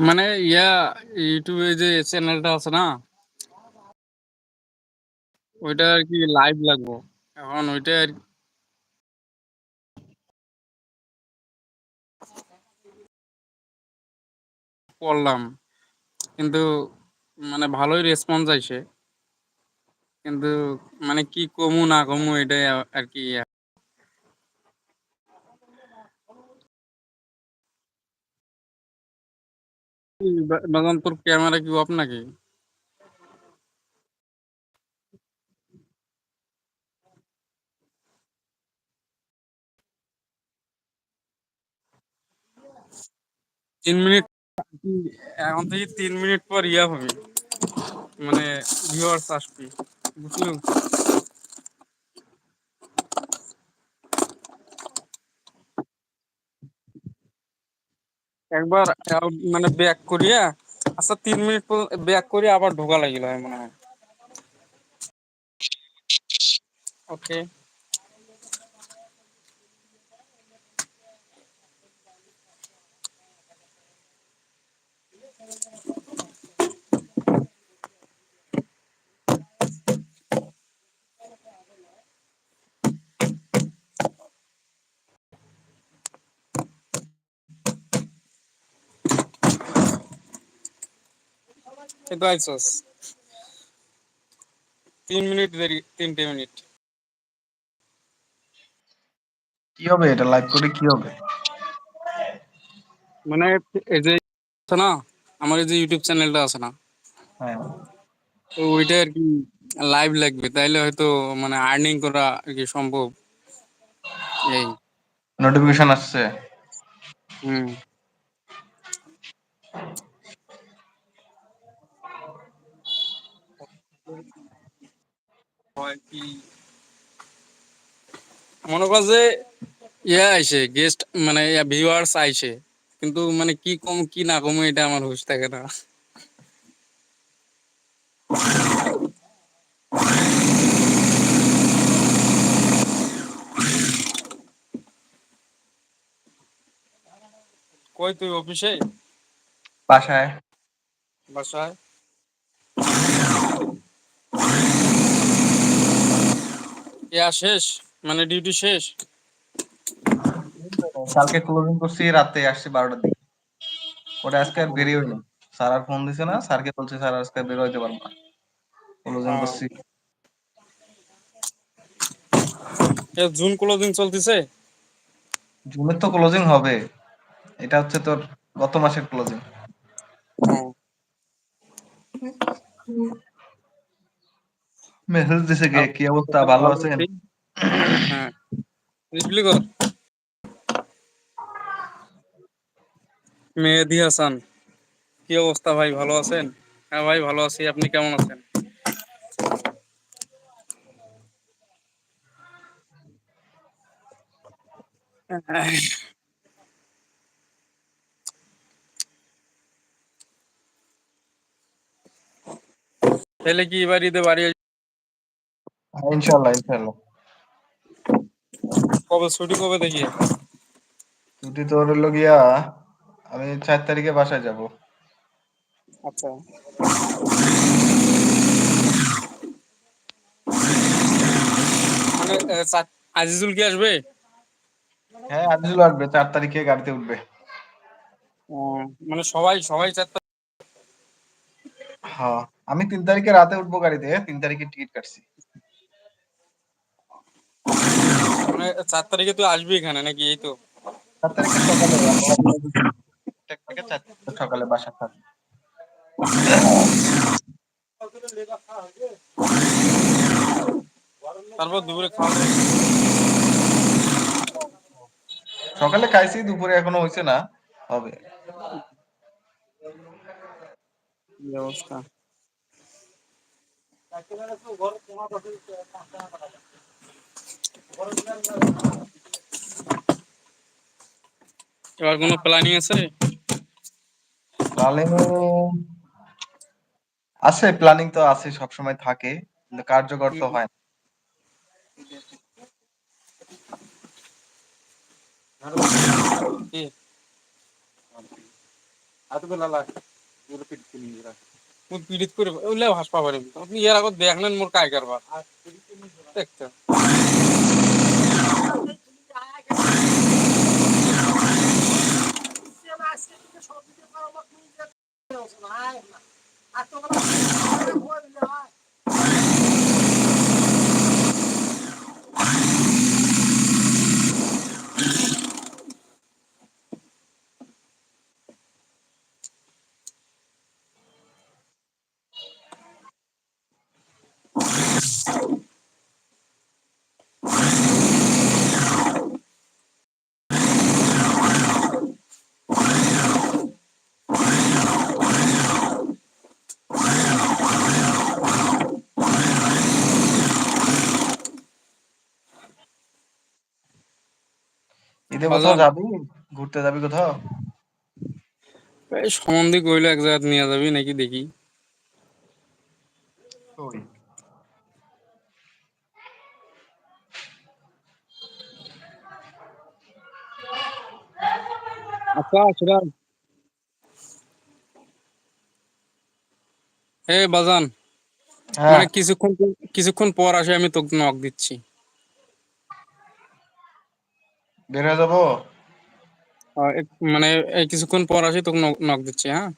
মানে ইয়া, ইউটিউবে যে চ্যানেলটা আছে না, ওইটা আর কি লাইভ লাগবো। এখন ওইটা আর করলাম। কিন্তু মানে ভালোই রেসপন্স আইছে কিন্তু মানে কি কমু না কমু এটাই আর কি ইয়া। বা- ক্যামেরা কি অফ নাকি তিন মিনিট, এখন থেকে তিন মিনিট পর ইয়া হবে। মানে ভিউয়ার্স আসবে। বুঝলো একবার মানে ব্যাক করিয়া আচ্ছা তিন মিনিট ব্যাক করে আবার ঢোকা লাগিল মনে হয়। ওকে কিন্তু আইসস। তিন মিনিট দেরি তিনটে মিনিট। কি হবে এটা লাইভ করে কি হবে? মানে এই যে আছে না আমার এই যে ইউটিউব চ্যানেলটা আছে না হ্যাঁ। তো ওইটা আর কি লাইভ লাগবে তাইলে হয়তো মানে আর্নিং করা আর কি সম্ভব। এই। নোটিফিকেশন আসছে। হুম। হয় কি? মনে কর যে ইয়ে আইছে গেস্ট মানে ভিউয়ার্স আইছে কিন্তু মানে কি কম কি না কম এটা আমার হুশ থাকে না। কই তুই অফিসে? বাসায়। বাসায়? ইয়া শেষ? মানে ডিউটি শেষ? কালকে ক্লোজিং করছি রাতে আসছি বারোটার দিকে। ওটা আজকে আর বেরিয়ে হইনি স্যার আর ফোন দিছে না স্যারকে বলছে স্যার আজকে বের হইতে পারব না। ক্লোজিং করছি। জুন ক্লোজিং চলতেছে? জুনের তো ক্লোজিং হবে। এটা হচ্ছে তোর গত মাসের ক্লোজিং মেসেজ দিছে কে? কি অবস্থা? ভালো আছেন? হ্যাঁ। মেহেদি হাসান। কি অবস্থা ভাই? ভালো আছেন? হ্যাঁ ভাই ভালো আছি। আপনি কেমন আছেন? তাহলে কি এবার ঈদে বাড়ি হ্যাঁ, ইনশাল্লাহ ইনশাল্লাহ কবে ছুটি কবে দেখি? ছুটি তোর হলো গিয়া আমি চার তারিখে বাসায় যাব। আচ্ছা। মানে আজিজুল কি আসবে? হ্যাঁ আজিজুল আসবে চার তারিখে গাড়িতে উঠবে। মানে সবাই সবাই চারটা হ্যাঁ আমি তিন তারিখে রাতে উঠবো গাড়িতে তিন তারিখে টিকিট কাটছি। মানে চার তারিখে তুই আসবি এখানে নাকি? এই তো। চার তারিখে সকালে আমরা থেকে চার সকালে বাসা থাকব তারপর দুপুরে খাওয়া সকালে খাইছি দুপুরে এখনও হয়েছে না হবে। অবস্থা? এবার কোনো প্ল্যানিং আছে? প্ল্যানিং আছে প্ল্যানিং তো আছে সবসময় থাকে কিন্তু কার্যকর তো হয় পিডিত করে ওলে আগত দেখলেন মোর কাই করবা দেখতে। আজকে ঈদে কোথাও যাবি? ঘুরতে যাবি কোথাও? এই সম্বন্ধে কইলো এক জায়গায় নিয়ে যাবি নাকি দেখি। আচ্ছা সিরাজ এ বাজান হ্যাঁ। মানে কিছুক্ষণ কিছুক্ষণ পর আসে আমি তোকে নক দিচ্ছি। বের হয়ে যাব মানে কিছুক্ষণ পর আসি তোকে নক দিচ্ছি হ্যাঁ?